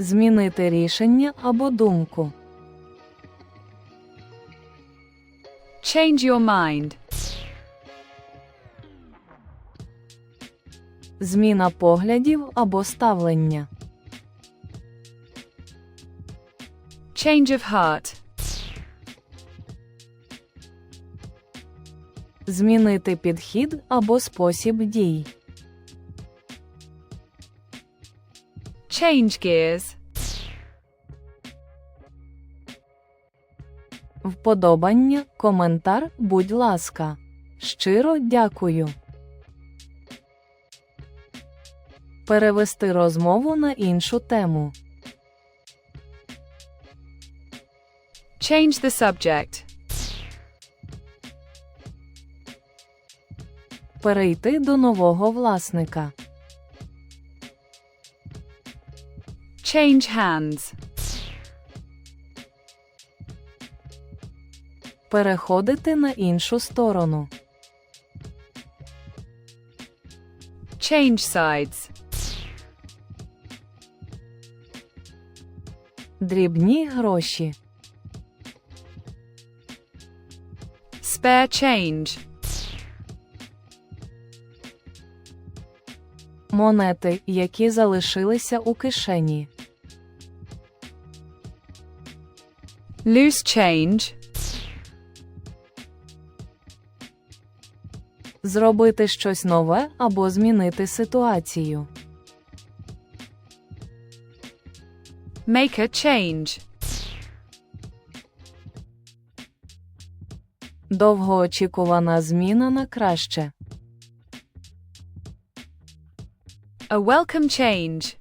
Змінити рішення або думку. Change your mind. Зміна поглядів або ставлення. Change of heart. Змінити підхід або спосіб дій. Change gears. Вподобання, коментар, будь ласка. Щиро дякую. Перевести розмову на іншу тему. Change the subject. Перейти до нового власника. Change hands. Переходити на іншу сторону. Change sides. Дрібні гроші. Spare change. Монети, які залишилися у кишені. Loose change. Зробити щось нове або змінити ситуацію. Make a change. Довгоочікувана зміна на краще. A welcome change.